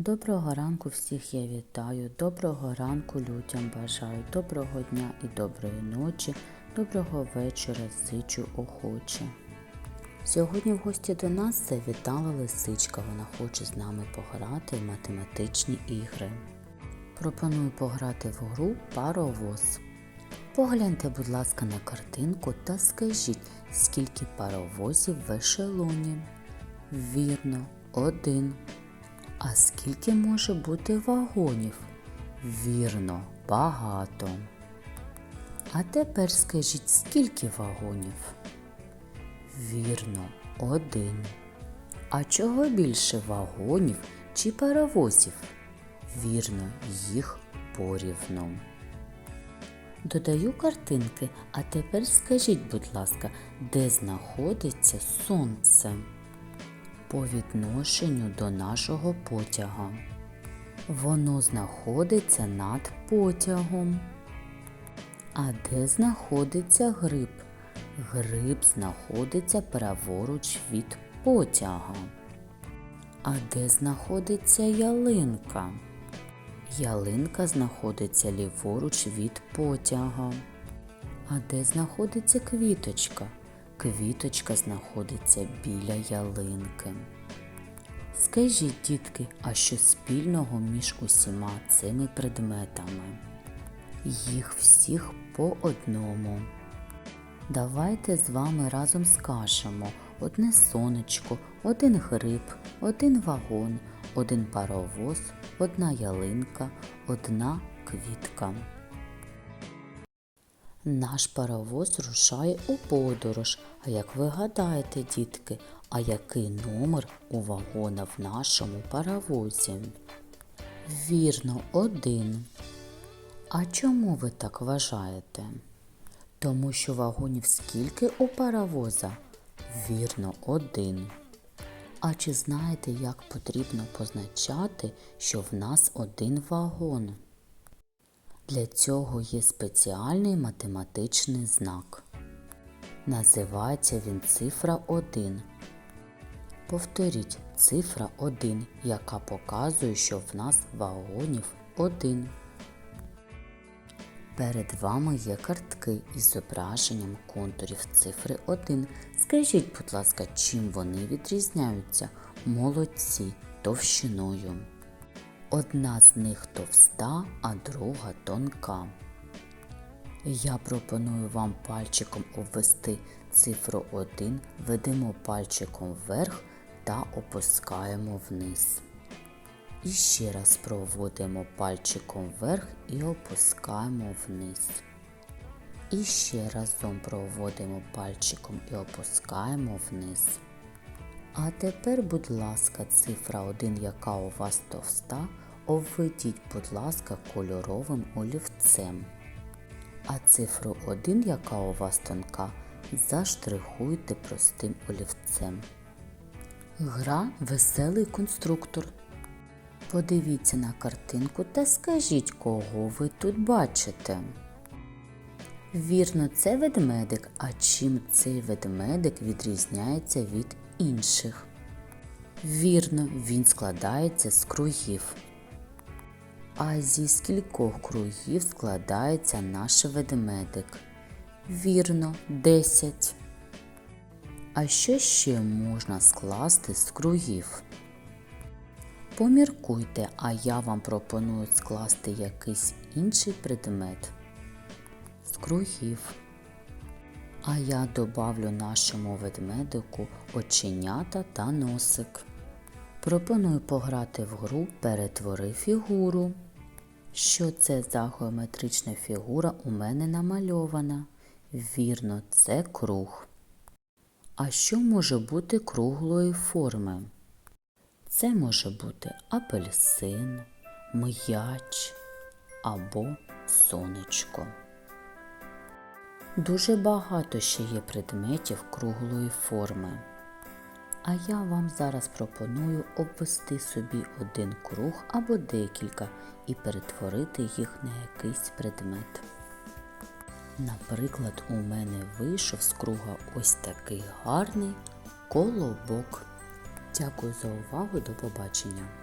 Доброго ранку всіх я вітаю, доброго ранку людям бажаю, доброго дня і доброї ночі, доброго вечора зичу охоче. Сьогодні в гості до нас завітала лисичка, вона хоче з нами пограти в математичні ігри. Пропоную пограти в гру паровоз. Погляньте, будь ласка, на картинку та скажіть, скільки паровозів в ешелоні. Вірно, один. А скільки може бути вагонів? Вірно, багато. А тепер скажіть, скільки вагонів? Вірно, один. А чого більше вагонів чи паровозів? Вірно, їх порівну. Додаю картинки, а тепер скажіть, будь ласка, де знаходиться сонце? По відношенню до нашого потяга. Воно знаходиться над потягом. А де знаходиться гриб? Гриб знаходиться праворуч від потяга. А де знаходиться ялинка? Ялинка знаходиться ліворуч від потяга. А де знаходиться квіточка? Квіточка знаходиться біля ялинки. Скажіть, дітки, а що спільного між усіма цими предметами? Їх всіх по одному. Давайте з вами разом скажемо одне сонечко, один гриб, один вагон, один паровоз, одна ялинка, одна квітка. Наш паровоз рушає у подорож. А як ви гадаєте, дітки, а який номер у вагона в нашому паровозі? Вірно, один. А чому ви так вважаєте? Тому що вагонів скільки у паровоза? Вірно, один. А чи знаєте, як потрібно позначати, що в нас один вагон? Для цього є спеціальний математичний знак. Називається він цифра 1. Повторіть цифра 1, яка показує, що в нас вагонів 1. Перед вами є картки із зображенням контурів цифри 1. Скажіть, будь ласка, чим вони відрізняються? Молодці товщиною. Одна з них товста, а друга тонка. Я пропоную вам пальчиком обвести цифру 1, ведемо пальчиком вверх та опускаємо вниз. І ще раз проводимо пальчиком вверх і опускаємо вниз. І ще разом проводимо пальчиком і опускаємо вниз. А тепер, будь ласка, цифра 1, яка у вас товста, обведіть, будь ласка, кольоровим олівцем. А цифру 1, яка у вас тонка, заштрихуйте простим олівцем. Гра веселий конструктор. Подивіться на картинку та скажіть, кого ви тут бачите. Вірно, це ведмедик. А чим цей ведмедик відрізняється від інших? Вірно, він складається з кругів. А зі скількох кругів складається наш ведмедик? Вірно, 10. А що ще можна скласти з кругів? Поміркуйте, а я вам пропоную скласти якийсь інший предмет з кругів. А я добавлю нашому ведмедику оченята та носик. Пропоную пограти в гру Перетвори фігуру. Що це за геометрична фігура у мене намальована? Вірно, це круг. А що може бути круглої форми? Це може бути апельсин, м'яч або сонечко. Дуже багато ще є предметів круглої форми. А я вам зараз пропоную обвести собі один круг або декілька і перетворити їх на якийсь предмет. Наприклад, у мене вийшов з круга ось такий гарний колобок. Дякую за увагу, до побачення!